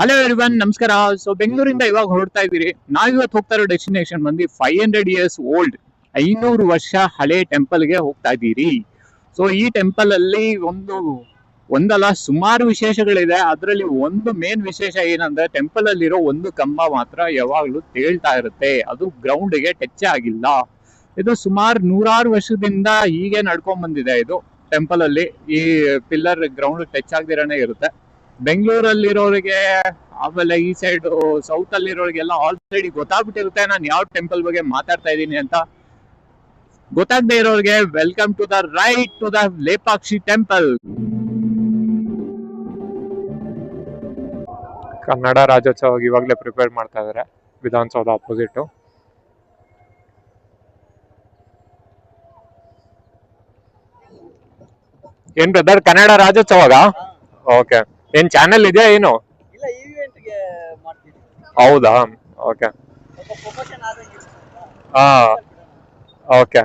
Hello everyone ನಮಸ್ಕಾರ. So ಬೆಂಗಳೂರಿಂದ ಇವಾಗ ಹೊರಡ್ತಾ ಇದ್ದೀರಿ. ನಾವಿವತ್ತು ಹೋಗ್ತಾ ಇರೋ ಡೆಸ್ಟಿನೇಷನ್ ಬಂದು ಫೈವ್ ಹಂಡ್ರೆಡ್ ಇಯರ್ಸ್ ಓಲ್ಡ್ ಐನೂರು ವರ್ಷ ಹಳೆ ಟೆಂಪಲ್ಗೆ ಹೋಗ್ತಾ ಇದ್ದೀರಿ. ಸೊ ಈ ಟೆಂಪಲ್ ಅಲ್ಲಿ ಒಂದು, ಒಂದಲ್ಲ, ಸುಮಾರು ವಿಶೇಷಗಳಿದೆ. ಅದರಲ್ಲಿ ಒಂದು ಮೇನ್ ವಿಶೇಷ ಏನಂದ್ರೆ ಟೆಂಪಲ್ ಅಲ್ಲಿರೋ ಒಂದು ಕಂಬ ಮಾತ್ರ ಯಾವಾಗಲೂ ತೇಳ್ತಾ ಇರುತ್ತೆ. ಅದು ಗ್ರೌಂಡ್ಗೆ ಟಚ್ ಆಗಿಲ್ಲ. ಇದು ಸುಮಾರು ನೂರಾರು ವರ್ಷದಿಂದ ಹೀಗೆ ನಡ್ಕೊಂಡ್ ಬಂದಿದೆ ಇದು ಟೆಂಪಲ್ ಅಲ್ಲಿ. ಈ ಪಿಲ್ಲರ್ ಗ್ರೌಂಡ್ ಟಚ್ ಆಗದಿರನೇ ಇರುತ್ತೆ. ಬೆಂಗಳೂರಲ್ಲಿರೋರಿಗೆ ಆಮೇಲೆ ಈ ಸೈಡ್ ಸೌತ್ ಅಲ್ಲಿರೋರಿಗೆಲ್ಲ ಆಲ್ರೆಡಿ ಗೊತ್ತಾಗ್ಬಿಟ್ಟಿರುತ್ತೆ. ನಾನು ಯಾವ ಟೆಂಪಲ್ ಬಗ್ಗೆ ಮಾತಾಡ್ತಾ ಇದ್ದೀನಿ ಅಂತ. ಗೊತ್ತಾಗದೆ ಇರೋರಿಗೆ welcome to the right to the Lepakshi temple Kannada Rajyotsava ಇವಾಗಲೇ ಪ್ರಿಪೇರ್ ಮಾಡ್ತಾ ಇದ್ದಾರೆ ವಿಧಾನಸೌಧ ಅಪೋಸಿಟ್ ಏನ್ ಬ್ರದರ್ ಕನ್ನಡ ರಾಜ್ಯೋತ್ಸವಾಗ? ಓಕೆ ಏನ್ ಚಾನೆಲ್ ಇದೆಯಾ ಏನು? ಇಲ್ಲ ಹೌದಾ? ಓಕೆ ಸ್ವಲ್ಪ ಪ್ರಮೋಷನ್ ಆದಂಗೆ ಹಾ. ಓಕೆ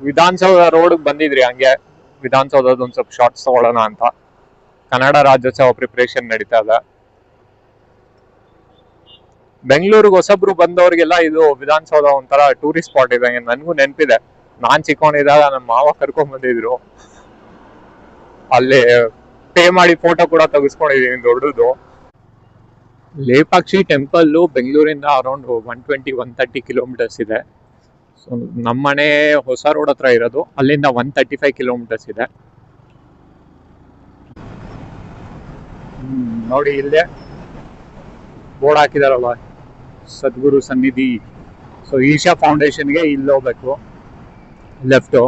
ವಿಧಾನಸೌಧ ರೋಡ್ ಬಂದಿದ್ರಿ ಹಂಗೆ. ವಿಧಾನಸೌಧದ ಒಂದ್ ಸ್ವಲ್ಪ ಶಾರ್ಟ್ಸ್ ತಗೊಳ್ಳೋಣ ಅಂತ. ಕನ್ನಡ ರಾಜ್ಯೋತ್ಸವ ಪ್ರಿಪರೇಷನ್ ನಡೀತಾ ಇದೆ. ಬೆಂಗಳೂರಿಗೆ ಹೊಸಬ್ರು ಬಂದವ್ರಿಗೆಲ್ಲ ಇದು ವಿಧಾನಸೌಧ ಒಂಥರ ಟೂರಿಸ್ಟ್ ಸ್ಪಾಟ್ ಇದೆ ನನಗೂ ನೆನಪಿದೆ. ನಾನ್ ಚಿಕ್ಕವನಿದ್ದಾಗ ನಮ್ಮ ಮಾವ ಕರ್ಕೊಂಡ್ ಬಂದಿದ್ರು. ಅಲ್ಲಿ ಪೇ ಮಾಡಿ ಫೋಟೋ ಕೂಡ ತೆಗೆಸ್ಕೊಂಡಿದೀನಿ, ದೊಡ್ಡದು. ಲೇಪಾಕ್ಷಿ ಟೆಂಪಲ್ ಬೆಂಗಳೂರಿಂದ around one twenty one thirty kilometres ಇದೆ. ಸೊ ನಮ್ಮನೆ ಹೊಸ ರೋಡ್ ಹತ್ರ ಇರೋದು, ಅಲ್ಲಿಂದ ಒನ್ ತರ್ಟಿ ಫೈವ್ ಕಿಲೋಮೀಟರ್ಸ್ ಇದೆ ನೋಡಿ ಇಲ್ಲೇ ಬೋರ್ಡ್ ಹಾಕಿದಾರಲ್ಲ, ಸದ್ಗುರು ಸನ್ನಿಧಿ. ಸೊ ಈಶಾ ಫೌಂಡೇಶನ್ಗೆ ಇಲ್ಲಿ ಹೋಗ್ಬೇಕು ಲೆಫ್ಟು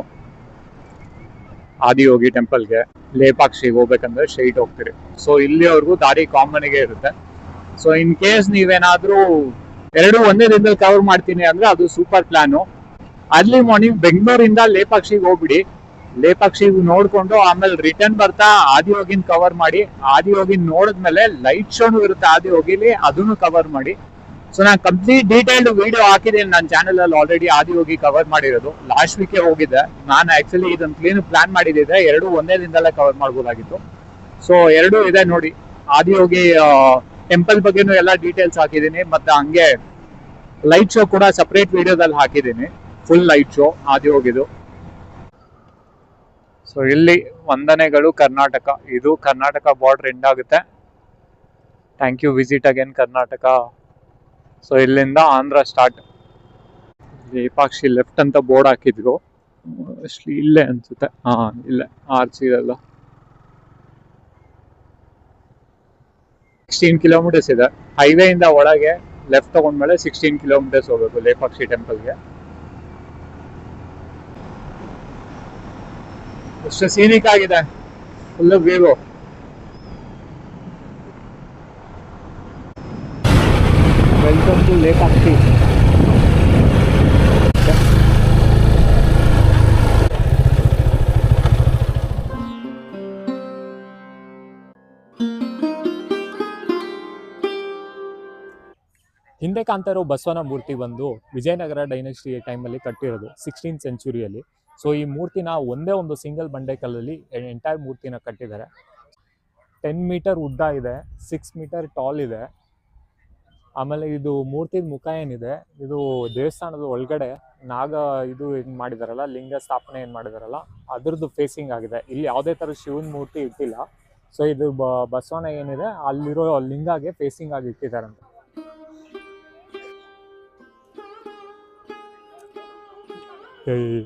ಆದಿಯೋಗಿ ಟೆಂಪಲ್ಗೆ ಲೇಪಾಕ್ಷಿಗೆ ಹೋಗ್ಬೇಕಂದ್ರೆ ಸ್ಟ್ರೈಟ್ ಹೋಗ್ತೀರಿ. ಸೊ ಇಲ್ಲಿವರೆಗೂ ದಾರಿ ಕಾಮನ್ಗೆ ಇರುತ್ತೆ. ಸೊ ಇನ್ ಕೇಸ್ ನೀವೇನಾದ್ರೂ ಎರಡು ಒಂದೇ ದಿನದಲ್ಲಿ ಕವರ್ ಮಾಡ್ತೀನಿ ಅಂದ್ರೆ ಅದು ಸೂಪರ್ ಪ್ಲಾನ್ ಅರ್ಲಿ ಮಾರ್ನಿಂಗ್ ಬೆಂಗಳೂರಿಂದ ಲೇಪಾಕ್ಷಿಗೆ ಹೋಗ್ಬಿಡಿ. ಲೇಪಾಕ್ಷಿಗೆ ನೋಡ್ಕೊಂಡು ಆಮೇಲೆ ರಿಟರ್ನ್ ಬರ್ತಾ ಆದಿಯೋಗಿನ್ ಕವರ್ ಮಾಡಿ, ಆದಿಯೋಗಿನ್ ನೋಡಿದ್ಮೇಲೆ ಲೈಟ್ ಶೋನು ಇರುತ್ತೆ ಆದಿಯೋಗಿಲಿ, ಅದನ್ನು ಕವರ್ ಮಾಡಿ. ಸೊ ನಾನು ಕಂಪ್ಲೀಟ್ ಡೀಟೇಲ್ಡ್ ವಿಡಿಯೋ ಹಾಕಿದ್ದೀನಿ ನನ್ನ ಚಾನಲ್ ಅಲ್ಲಿ ಆಲ್ರೆಡಿ ಆದಿಯೋಗಿ ಕವರ್ ಮಾಡಿರೋದು. ಲಾಸ್ಟ್ ವೀಕೆ ಹೋಗಿದ್ದೆ. ನಾನು ಆಕ್ಚುಲಿ ಇದನ್ನ ಕ್ಲೀನ್ ಪ್ಲಾನ್ ಮಾಡಿದ್ದೆ ಎರಡು ಒಂದೇ ದಿನದಲ್ಲೇ ಕವರ್ ಮಾಡ್ಬೋದಾಗಿತ್ತು. ಸೊ ಎರಡು ಇದೆ ನೋಡಿ. ಆದಿ ಹೋಗಿ ಟೆಂಪಲ್ ಬಗ್ಗೆನೂ ಎಲ್ಲ ಡೀಟೇಲ್ಸ್ ಹಾಕಿದ್ದೀನಿ ಮತ್ತೆ ಹಂಗೆ ಲೈಟ್ ಶೋ ಕೂಡ ಸಪ್ರೇಟ್ ವಿಡಿಯೋದಲ್ಲಿ ಹಾಕಿದ್ದೀನಿ ಫುಲ್ ಲೈಟ್ ಶೋ ಆದಿ ಹೋಗಿದ್ದು. ಸೊ ಇಲ್ಲಿ ವಂದನೆಗಳು ಕರ್ನಾಟಕ. ಇದು ಕರ್ನಾಟಕ ಬಾರ್ಡರ್ ಎಂಡ್ ಆಗುತ್ತೆ. Thank you visit again Karnataka. So ಇಲ್ಲಿಂದ ಆಂಧ್ರ ಸ್ಟಾರ್ಟ್ ಲೇಪಾಕ್ಷಿ ಲೆಫ್ಟ್ ಅಂತ ಬೋರ್ಡ್ ಹಾಕಿದ್ರು ಇಲ್ಲೇ ಅನ್ಸುತ್ತೆ. ಹಾ, ಇಲ್ಲೇ ಆರ್ಚ್ ಇರಲ್ಲ. ಸಿಕ್ಸ್ಟೀನ್ ಕಿಲೋಮೀಟರ್ಸ್ ಇದೆ. ಹೈವೇ ಇಂದ ಒಳಗೆ ಲೆಫ್ಟ್ ತಗೊಂಡ್ಮೇಲೆ ಸಿಕ್ಸ್ಟೀನ್ ಕಿಲೋಮೀಟರ್ಸ್ ಹೋಗಬೇಕು ಲೇಪಾಕ್ಷಿ ಟೆಂಪಲ್ಗೆ ಎಷ್ಟು ಸೀನಿಕ್ ಆಗಿದೆ. ಫುಲ್ ವ್ಯೂ ವೆಲ್ಕಮ್ ಟು ಹಿಂದೆ ಕಾಣ್ತಾ ಇರೋ ಬಸವನ ಮೂರ್ತಿ ಬಂದು ವಿಜಯನಗರ ಡೈನೆಸ್ಟಿಯ ಟೈಮಲ್ಲಿ ಕಟ್ಟಿರೋದು ಸಿಕ್ಸ್ಟೀನ್ ಸೆಂಚುರಿಯಲ್ಲಿ ಸೊ ಈ ಮೂರ್ತಿನ ಒಂದೇ ಒಂದು ಸಿಂಗಲ್ ಬಂಡೆಕಲ್ಲಲ್ಲಿ ಎಂಟೈರ್ ಮೂರ್ತಿನ ಕಟ್ಟಿದ್ದಾರೆ. ಟೆನ್ ಮೀಟರ್ ಉದ್ದ ಇದೆ ಸಿಕ್ಸ್ ಮೀಟರ್ ಟಾಲ್ ಇದೆ. ಆಮೇಲೆ ಇದು ಮೂರ್ತಿದ ಮುಖ ಏನಿದೆ, ಇದು ದೇವಸ್ಥಾನದ ಒಳಗಡೆ ನಾಗ ಇದು ಏನು ಮಾಡಿದಾರಲ್ಲ, ಲಿಂಗ ಸ್ಥಾಪನೆ ಏನು ಮಾಡಿದಾರಲ್ಲ, ಅದ್ರದ್ದು ಫೇಸಿಂಗ್ ಆಗಿದೆ. ಇಲ್ಲಿ ಯಾವುದೇ ತರ ಶಿವನ ಮೂರ್ತಿ ಇಟ್ಟಿಲ್ಲ. ಸೊ ಇದು ಬಸವನ ಏನಿದೆ, ಅಲ್ಲಿರೋ ಲಿಂಗಾಗೆ ಫೇಸಿಂಗ್ ಆಗಿ ಇಟ್ಟಿದ್ದಾರಂತೆ. ಏಯ್.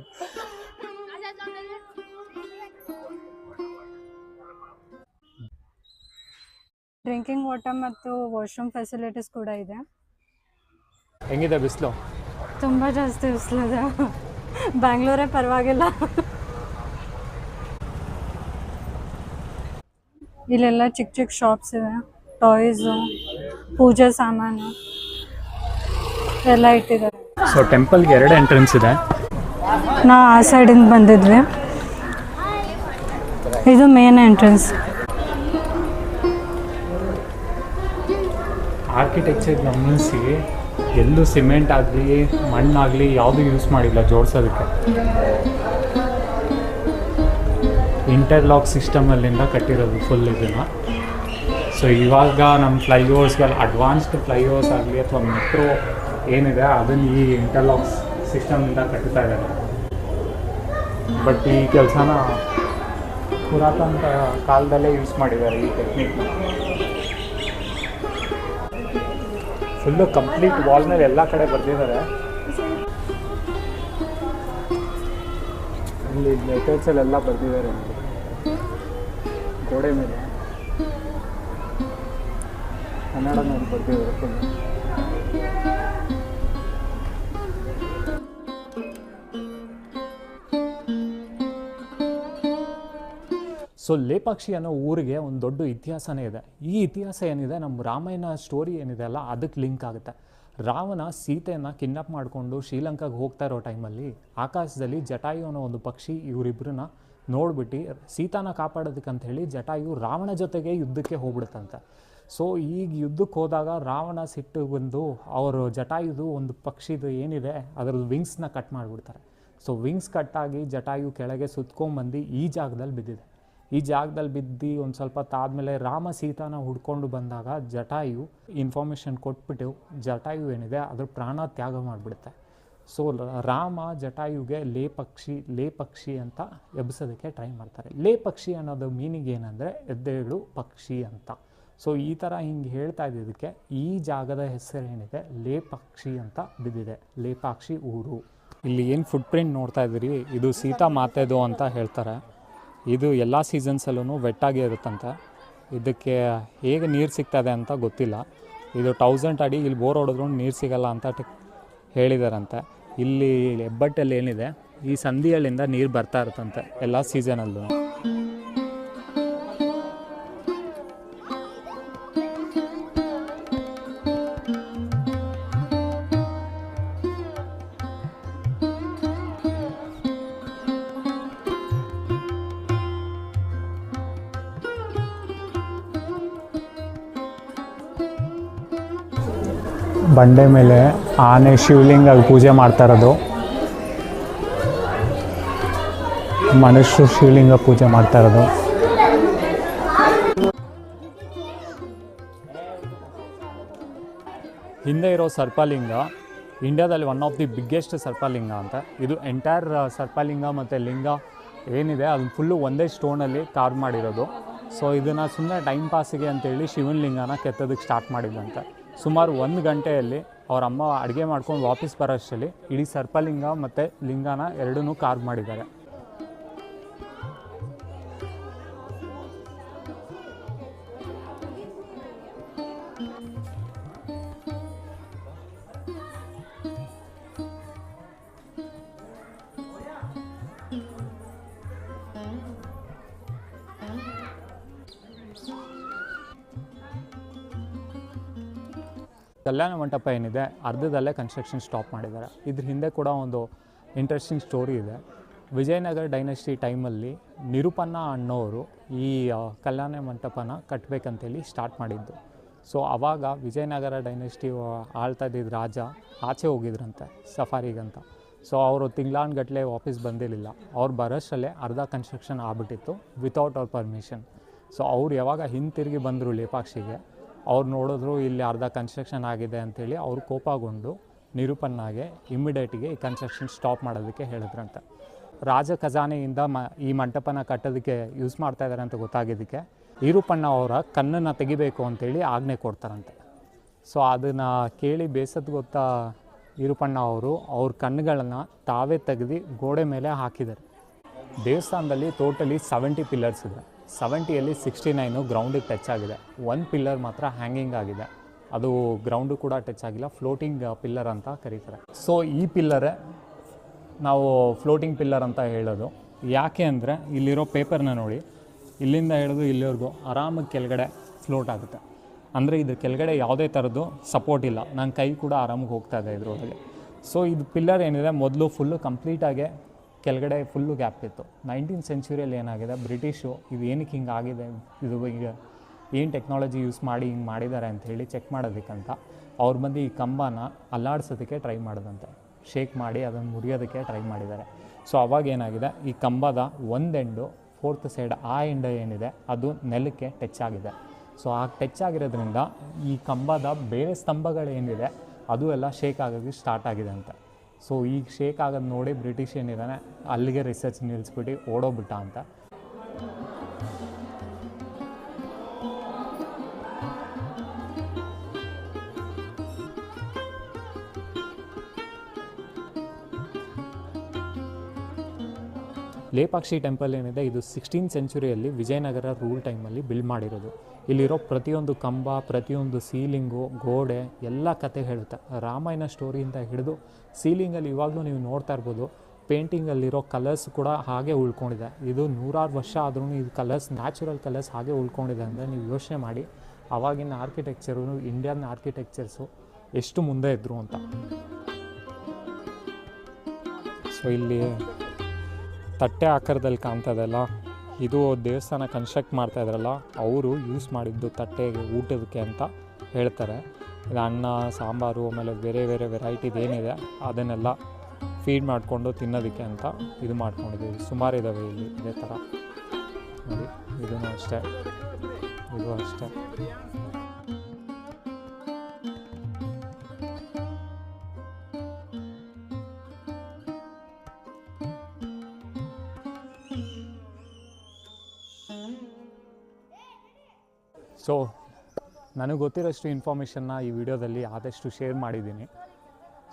ಡ್ರಿಂಕಿಂಗ್ ವಾಟರ್ ಮತ್ತು ವಾಶ್ರೂಮ್ ಫೆಸಿಲಿಟೀಸ್ ಕೂಡ ಇದೆ. ಹೆಂಗಿದೆ ಬಿಸಿಲು? ತುಂಬ ಜಾಸ್ತಿ ಬಿಸಿಲಿದೆ ಬ್ಯಾಂಗ್ಳೂರೇ ಪರವಾಗಿಲ್ಲ. ಇಲ್ಲೆಲ್ಲ ಚಿಕ್ಕ ಚಿಕ್ಕ ಶಾಪ್ಸ್ ಇದೆ. ಟಾಯ್ಸು ಪೂಜೆ ಸಾಮಾನು ಎಲ್ಲ ಇಟ್ಟಿದ್ದಾರೆ. ಸೊ ಟೆಂಪಲ್ಗೆ ಎರಡು ಎಂಟ್ರೆನ್ಸ್ ಇದೆ. ನಾವು ಆ ಸೈಡಿಂದ ಬಂದಿದ್ವಿ. ಇದು ಮೇನ್ ಎಂಟ್ರೆನ್ಸ್. ಆರ್ಕಿಟೆಕ್ಚರ್ ಗಮನಿಸಿ ಎಲ್ಲೂ ಸಿಮೆಂಟ್ ಆಗಲಿ, ಮಣ್ಣಾಗಲಿ ಯಾವುದು ಯೂಸ್ ಮಾಡಿಲ್ಲ, ಜೋಡ್ಸೋದಕ್ಕೆ. ಇಂಟರ್ಲಾಕ್ ಸಿಸ್ಟಮಲ್ಲಿಂದ ಕಟ್ಟಿರೋದು ಫುಲ್ ಇದನ್ನು. ಸೊ ಇವಾಗ ನಮ್ಮ ಫ್ಲೈಓವರ್ಸ್ಗೆಲ್ಲ ಅಡ್ವಾನ್ಸ್ಡ್ ಫ್ಲೈಓವರ್ಸ್ ಆಗಲಿ ಅಥವಾ ಮೆಟ್ರೋ ಏನಿದೆ, ಅದನ್ನು ಈ ಇಂಟರ್ಲಾಕ್ಸ್ ಸಿಸ್ಟಮಿಂದ ಕಟ್ಟುತ್ತಾ ಇದ್ದಾರೆ. ಬಟ್ ಈ ಕೆಲಸನ ಪುರಾತನ ಕಾಲದಲ್ಲೇ ಯೂಸ್ ಮಾಡಿದ್ದಾರೆ ಈ ಟೆಕ್ನಿಕ್ನ ಫುಲ್ಲು ಕಂಪ್ಲೀಟ್ ವಾಲ್ ಮೇಲೆ ಎಲ್ಲ ಕಡೆ ಬರೆದಿದ್ದಾರೆ. ಅಲ್ಲಿ ಲೆಟರ್ಸಲ್ಲೆಲ್ಲ ಬರೆದಿದ್ದಾರೆ. ಗೋಡೆ ಮೇಲೆ. ಕನ್ನಡದಲ್ಲಿ ಬರೆದಿದ್ದಾರೆ ಫುಲ್ ಸೊ ಲೇಪಾಕ್ಷಿ ಅನ್ನೋ ಊರಿಗೆ ಒಂದು ದೊಡ್ಡ ಇತಿಹಾಸನೇ ಇದೆ. ಈ ಇತಿಹಾಸ ಏನಿದೆ ನಮ್ಮ ರಾಮಾಯಣ ಸ್ಟೋರಿ ಏನಿದೆ ಅಲ್ಲ ಅದಕ್ಕೆ ಲಿಂಕ್ ಆಗುತ್ತೆ. ರಾವಣ ಸೀತೆಯನ್ನು ಕಿಡ್ನಾಪ್ ಮಾಡಿಕೊಂಡು ಶ್ರೀಲಂಕಾಗೆ ಹೋಗ್ತಾ ಇರೋ ಟೈಮಲ್ಲಿ ಆಕಾಶದಲ್ಲಿ ಜಟಾಯು ಅನ್ನೋ ಒಂದು ಪಕ್ಷಿ ಇವರಿಬ್ಬರನ್ನ ನೋಡ್ಬಿಟ್ಟು ಸೀತಾನ ಕಾಪಾಡೋದಕ್ಕಂತ ಹೇಳಿ ಜಟಾಯು ರಾವಣ ಜೊತೆಗೆ ಯುದ್ಧಕ್ಕೆ ಹೋಗ್ಬಿಡುತ್ತಂತೆ. ಸೊ ಈಗ ಯುದ್ಧಕ್ಕೆ ಹೋದಾಗ ರಾವಣ ಸಿಟ್ಟು ಬಂದು ಅವರು ಜಟಾಯುದು ಒಂದು ಪಕ್ಷಿದು ಏನಿದೆ, ಅದರದ್ದು ವಿಂಗ್ಸ್ನ ಕಟ್ ಮಾಡಿಬಿಡ್ತಾರೆ. ಸೊ ವಿಂಗ್ಸ್ ಕಟ್ಟಾಗಿ ಜಟಾಯು ಕೆಳಗೆ ಸುತ್ಕೊಂಬಂದು ಈ ಜಾಗದಲ್ಲಿ ಬಿದ್ದಿದೆ. ಈ ಜಾಗದಲ್ಲಿ ಬಿದ್ದು ಒಂದು ಸ್ವಲ್ಪ ತಾದ್ಮೇಲೆ ರಾಮ ಸೀತಾನ ಹುಡ್ಕೊಂಡು ಬಂದಾಗ ಜಟಾಯು ಇನ್ಫಾರ್ಮೇಷನ್ ಕೊಟ್ಬಿಟ್ಟು ಜಟಾಯು ಏನಿದೆ ಅದ್ರ ಪ್ರಾಣ ತ್ಯಾಗ ಮಾಡಿಬಿಡುತ್ತೆ. ಸೊ ರಾಮ ಜಟಾಯುಗೆ ಲೇ ಪಕ್ಷಿ ಲೇ ಪಕ್ಷಿ ಅಂತ ಎಬ್ಸೋದಕ್ಕೆ ಟ್ರೈ ಮಾಡ್ತಾರೆ. ಲೇ ಪಕ್ಷಿ ಅನ್ನೋದು ಮೀನಿಂಗ್ ಏನಂದರೆ ಎದ್ದೇಳು ಪಕ್ಷಿ ಅಂತ. ಸೊ ಈ ಥರ ಹಿಂಗೆ ಹೇಳ್ತಾ ಇದ್ದಿದ್ದಕ್ಕೆ ಈ ಜಾಗದ ಹೆಸರೇನಿದೆ ಲೇ ಪಕ್ಷಿ ಅಂತ ಬಿದ್ದಿದೆ. ಲೇಪಾಕ್ಷಿ ಊರು. ಇಲ್ಲಿ ಏನು ಫುಟ್ ಪ್ರಿಂಟ್ ನೋಡ್ತಾ ಇದ್ದೀರಿ? ಇದು ಸೀತಾ ಮಾತೆದು ಅಂತ ಹೇಳ್ತಾರೆ. ಇದು ಎಲ್ಲ ಸೀಸನ್ಸಲ್ಲೂ ವೆಟ್ಟಾಗಿ ಇರುತ್ತಂತೆ. ಇದಕ್ಕೆ ಹೇಗೆ ನೀರು ಸಿಗ್ತದೆ ಅಂತ ಗೊತ್ತಿಲ್ಲ. ಇದು ಟೌಸಂಡ್ ಅಡಿ ಇಲ್ಲಿ ಬೋರ್ ಹೊಡೆದ್ರು ನೀರು ಸಿಗಲ್ಲ ಅಂತ ಹೇಳಿದಾರಂತೆ. ಇಲ್ಲಿ ಹೆಬ್ಬಟ್ಟಲ್ಲಿ ಏನಿದೆ, ಈ ಸಂಧಿಯಲ್ಲಿಂದ ನೀರು ಬರ್ತಾ ಇರುತ್ತಂತೆ ಎಲ್ಲ ಸೀಸನಲ್ಲೂ ಬಂಡೆ ಮೇಲೆ ಆನೆ ಶಿವಲಿಂಗ ಪೂಜೆ ಮಾಡ್ತಾ ಇರೋದು. ಮನುಷ್ಯರು ಶಿವಲಿಂಗ ಪೂಜೆ ಮಾಡ್ತಾ ಇರೋದು. ಹಿಂದೆ ಇರೋ ಸರ್ಪಲಿಂಗ, ಇಂಡಿಯಾದಲ್ಲಿ ಒನ್ ಆಫ್ ದಿ ಬಿಗ್ಗೆಸ್ಟ್ ಸರ್ಪಲಿಂಗ ಅಂತ. ಇದು ಎಂಟೈರ್ ಸರ್ಪಲಿಂಗ ಮತ್ತು ಲಿಂಗ ಏನಿದೆ ಅದು ಫುಲ್ಲು ಒಂದೇ ಸ್ಟೋನಲ್ಲಿ ಕಾರ್ವ್ ಮಾಡಿರೋದು. ಸೊ ಇದನ್ನು ಸುಮ್ಮನೆ ಟೈಮ್ ಪಾಸಿಗೆ ಅಂತೇಳಿ ಶಿವನ ಲಿಂಗನ ಕೆತ್ತೋದಕ್ಕೆ ಸ್ಟಾರ್ಟ್ ಮಾಡಿದಂತೆ ಸುಮಾರು ಒಂದು ಗಂಟೆಯಲ್ಲಿ ಅವ್ರ ಅಮ್ಮ ಅಡುಗೆ ಮಾಡ್ಕೊಂಡು ವಾಪಸ್ ಬರೋಷ್ಟರಲ್ಲಿ ಇಡೀ ಸರ್ಪಲಿಂಗ ಮತ್ತು ಲಿಂಗನ ಎರಡನ್ನೂ ಕಾರ್ವ್ ಮಾಡಿದ್ದಾರೆ. ಕಲ್ಯಾಣ ಮಂಟಪ ಏನಿದೆ, ಅರ್ಧದಲ್ಲೇ ಕನ್ಸ್ಟ್ರಕ್ಷನ್ ಸ್ಟಾಪ್ ಮಾಡಿದ್ದಾರೆ. ಇದ್ರ ಹಿಂದೆ ಕೂಡ ಒಂದು ಇಂಟ್ರೆಸ್ಟಿಂಗ್ ಸ್ಟೋರಿ ಇದೆ. ವಿಜಯನಗರ ಡೈನಸ್ಟಿ ಟೈಮಲ್ಲಿ ನಿರುಪನ್ನ ಅನ್ನೋರು ಈ ಕಲ್ಯಾಣ ಮಂಟಪನ ಕಟ್ಟಬೇಕಂತೇಳಿ ಸ್ಟಾರ್ಟ್ ಮಾಡಿದ್ದು. ಸೊ ಆವಾಗ ವಿಜಯನಗರ ಡೈನಸ್ಟಿ ಆಳ್ತಾ ಇದ್ದಿದ್ದ ರಾಜ ಆಚೆ ಹೋಗಿದ್ರಂತೆ, ಸಫಾರಿಗಂತ. ಸೊ ಅವರು ತಿಂಗ್ಳಾನ್ಗಟ್ಲೆ ವಾಪಸ್ ಬಂದಿರಲಿಲ್ಲ. ಅವ್ರು ಬರೋಷ್ಟರಲ್ಲೇ ಅರ್ಧ ಕನ್ಸ್ಟ್ರಕ್ಷನ್ ಆಗ್ಬಿಟ್ಟಿತ್ತು ವಿತೌಟ್ ಅವ್ರ ಪರ್ಮಿಷನ್ ಸೊ ಅವ್ರು ಯಾವಾಗ ಹಿಂತಿರುಗಿ ಬಂದರು ಲೇಪಾಕ್ಷಿಗೆ ಅವ್ರು ನೋಡಿದ್ರು ಇಲ್ಲಿ ಅರ್ಧ ಕನ್ಸ್ಟ್ರಕ್ಷನ್ ಆಗಿದೆ ಅಂಥೇಳಿ ಅವ್ರು ಕೋಪಗೊಂಡು ನಿರೂಪನ್ನಾಗೆ ಇಮ್ಮಿಡಿಯೇಟಿಗೆ ಈ ಕನ್ಸ್ಟ್ರಕ್ಷನ್ ಸ್ಟಾಪ್ ಮಾಡೋದಕ್ಕೆ ಹೇಳಿದ್ರಂತೆ. ರಾಜ ಖಜಾನೆಯಿಂದ ಮ, ಈ ಮಂಟಪನ ಕಟ್ಟೋದಕ್ಕೆ ಯೂಸ್ ಮಾಡ್ತಾ ಇದ್ದಾರೆ ಅಂತ ಗೊತ್ತಾಗಿದ್ದಕ್ಕೆ ಈರುಪಣ್ಣ ಅವರ ಕಣ್ಣನ್ನು ತೆಗಿಬೇಕು ಅಂತೇಳಿ ಆಜ್ಞೆ ಕೊಡ್ತಾರಂತೆ. ಸೊ ಅದನ್ನು ಕೇಳಿ ಬೇಸತ್ತು ಗೊತ್ತಾ ಈರುಪಣ್ಣ ಅವರು, ಅವ್ರ ಕಣ್ಣುಗಳನ್ನು ತಾವೇ ತೆಗೆದು ಗೋಡೆ ಮೇಲೆ ಹಾಕಿದ್ದಾರೆ. ದೇವಸ್ಥಾನದಲ್ಲಿ ಟೋಟಲಿ ಸೆವೆಂಟಿ ಪಿಲ್ಲರ್ಸ್ ಇದೆ. ಸೆವೆಂಟಿಯಲ್ಲಿ ಸಿಕ್ಸ್ಟಿ ನೈನು ಗ್ರೌಂಡಿಗೆ ಟಚ್ ಆಗಿದೆ. ಒನ್ ಪಿಲ್ಲರ್ ಮಾತ್ರ ಹ್ಯಾಂಗಿಂಗ್ ಆಗಿದೆ. ಅದು ಗ್ರೌಂಡು ಕೂಡ ಟಚ್ ಆಗಿಲ್ಲ. ಫ್ಲೋಟಿಂಗ್ ಪಿಲ್ಲರ್ ಅಂತ ಕರೀತಾರೆ. ಸೊ ಈ ಪಿಲ್ಲರೇ ನಾವು ಫ್ಲೋಟಿಂಗ್ ಪಿಲ್ಲರ್ ಅಂತ ಹೇಳೋದು. ಯಾಕೆ ಅಂದರೆ ಇಲ್ಲಿರೋ ಪೇಪರ್ನ ನೋಡಿ. ಇಲ್ಲಿಂದ ಹಿಡಿದು ಇಲ್ಲಿವರೆಗೂ ಆರಾಮಾಗಿ ಕೆಳಗಡೆ ಫ್ಲೋಟ್ ಆಗುತ್ತೆ. ಅಂದರೆ ಇದ್ರ ಕೆಳಗಡೆ ಯಾವುದೇ ಥರದ್ದು ಸಪೋರ್ಟ್ ಇಲ್ಲ. ನನ್ನ ಕೈ ಕೂಡ ಆರಾಮಾಗಿ ಹೋಗ್ತಾ ಇದೆ ಇದ್ರೊಳಗೆ. ಸೊ ಇದು ಪಿಲ್ಲರ್ ಏನಿದೆ, ಮೊದಲು ಫುಲ್ಲು ಕಂಪ್ಲೀಟಾಗೆ ಕೆಳಗಡೆ ಫುಲ್ಲು ಗ್ಯಾಪ್ ಇತ್ತು. ನೈನ್ಟೀನ್ ಸೆಂಚುರಿಯಲ್ಲಿ ಏನಾಗಿದೆ? ಬ್ರಿಟಿಷು ಇದು ಏನಕ್ಕೆ ಹಿಂಗೆ ಆಗಿದೆ? ಇದು ಈಗ ಏನು ಟೆಕ್ನಾಲಜಿ ಯೂಸ್ ಮಾಡಿ ಹಿಂಗೆ ಮಾಡಿದ್ದಾರೆ ಅಂತ ಹೇಳಿ ಚೆಕ್ ಮಾಡೋದಕ್ಕಂತ ಅವ್ರು ಬಂದು ಈ ಕಂಬನ ಅಲ್ಲಾಡ್ಸೋದಕ್ಕೆ ಟ್ರೈ ಮಾಡಿದಂತೆ. ಶೇಕ್ ಮಾಡಿ ಅದನ್ನು ಮುರಿಯೋದಕ್ಕೆ ಟ್ರೈ ಮಾಡಿದ್ದಾರೆ. ಸೊ ಅವಾಗ ಏನಾಗಿದೆ? ಈ ಕಂಬದ ಒಂದು ಎಂಡು, ಫೋರ್ತ್ ಸೈಡ್ ಆ ಎಂಡ ಏನಿದೆ? ಅದು ನೆಲಕ್ಕೆ ಟಚ್ ಆಗಿದೆ. ಸೊ ಆ ಟಚ್ ಆಗಿರೋದ್ರಿಂದ ಈ ಕಂಬದ ಬೇರೆ ಸ್ತಂಭಗಳೇನಿದೆ? ಅದು ಎಲ್ಲ ಶೇಕ್ ಆಗೋಕ್ಕೆ ಸ್ಟಾರ್ಟ್ ಆಗಿದೆ ಅಂತ. ಸೊ ಈಗ ಶೇಕ್ ಆಗೋದು ನೋಡಿ ಬ್ರಿಟಿಷ್ ಏನಿದ್ದಾನೆ ಅಲ್ಲಿಗೆ ರಿಸರ್ಚ್ ನಿಲ್ಲಿಸ್ಬಿಟ್ಟು ಓಡೋಗ್ಬಿಟ್ಟ ಅಂತ. ಲೇಪಾಕ್ಷಿ ಟೆಂಪಲ್ ಏನಿದೆ, ಇದು ಸಿಕ್ಸ್ಟೀನ್ ಸೆಂಚುರಿಯಲ್ಲಿ ವಿಜಯನಗರ ರೂಲ್ ಟೈಮಲ್ಲಿ ಬಿಲ್ಡ್ ಮಾಡಿರೋದು. ಇಲ್ಲಿರೋ ಪ್ರತಿಯೊಂದು ಕಂಬ, ಪ್ರತಿಯೊಂದು ಸೀಲಿಂಗು, ಗೋಡೆ, ಎಲ್ಲ ಕತೆ ಹೇಳುತ್ತೆ. ರಾಮಾಯಣ ಸ್ಟೋರಿಯಿಂದ ಹಿಡಿದು ಸೀಲಿಂಗಲ್ಲಿ ಇವಾಗಲೂ ನೀವು ನೋಡ್ತಾ ಇರ್ಬೋದು ಪೇಂಟಿಂಗಲ್ಲಿರೋ ಕಲರ್ಸ್ ಕೂಡ ಹಾಗೆ ಉಳ್ಕೊಂಡಿದೆ. ಇದು ನೂರಾರು ವರ್ಷ ಆದ್ರೂ ಇದು ಕಲರ್ಸ್ ನ್ಯಾಚುರಲ್ ಕಲರ್ಸ್ ಹಾಗೆ ಉಳ್ಕೊಂಡಿದೆ ಅಂದರೆ ನೀವು ಯೋಚನೆ ಮಾಡಿ. ಆವಾಗಿನ ಆರ್ಕಿಟೆಕ್ಚರು ಇಂಡಿಯನ್ ಆರ್ಕಿಟೆಕ್ಚರ್ಸು ಎಷ್ಟು ಮುಂದೆ ಇದ್ದರು ಅಂತ. ಸೊ ಇಲ್ಲಿ ತಟ್ಟೆ ಆಕಾರದಲ್ಲಿ ಕಾಣ್ತದಲ್ಲ ಇದು ದೇವಸ್ಥಾನ ಕನ್ಸ್ಟ್ರಕ್ಟ್ ಮಾಡ್ತಾ ಇದ್ರಲ್ಲ, ಅವರು ಯೂಸ್ ಮಾಡಿದ್ದು ತಟ್ಟೆಗೆ ಊಟದಕ್ಕೆ ಅಂತ ಹೇಳ್ತಾರೆ. ಇದು ಅನ್ನ, ಸಾಂಬಾರು, ಆಮೇಲೆ ಬೇರೆ ಬೇರೆ ವೆರೈಟಿದು ಏನಿದೆ, ಅದನ್ನೆಲ್ಲ ಫೀಡ್ ಮಾಡಿಕೊಂಡು ತಿನ್ನೋದಕ್ಕೆ ಅಂತ ಇದು ಮಾಡ್ಕೊಂಡಿದ್ದೀವಿ. ಸುಮಾರು ಇದ್ದಾವೆ ಇಲ್ಲಿ, ಇದೇ ಥರ ನೋಡಿ, ಇದೂ ಅಷ್ಟೇ. ಇದು ಅಷ್ಟೇ. ಸೊ ನನಗೆ ಗೊತ್ತಿರೋಷ್ಟು ಇನ್ಫಾರ್ಮೇಷನ್ನ ಈ ವಿಡಿಯೋದಲ್ಲಿ ಆದಷ್ಟು ಶೇರ್ ಮಾಡಿದ್ದೀನಿ.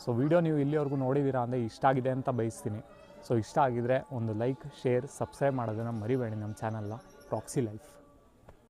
ಸೊ ವಿಡಿಯೋ ನೀವು ಇಲ್ಲಿವರೆಗೂ ನೋಡಿದ್ದೀರಾ ಅಂದರೆ ಇಷ್ಟ ಆಗಿದೆ ಅಂತ ಬಯಸ್ತೀನಿ. ಸೊ ಇಷ್ಟ ಆಗಿದರೆ ಒಂದು ಲೈಕ್ ಶೇರ್ ಸಬ್ಸ್ಕ್ರೈಬ್ ಮಾಡೋದನ್ನು ಮರಿಬೇಡಿ ನಮ್ಮ ಚಾನಲ್ನ ಪ್ರಾಕ್ಸಿ ಲೈಫ್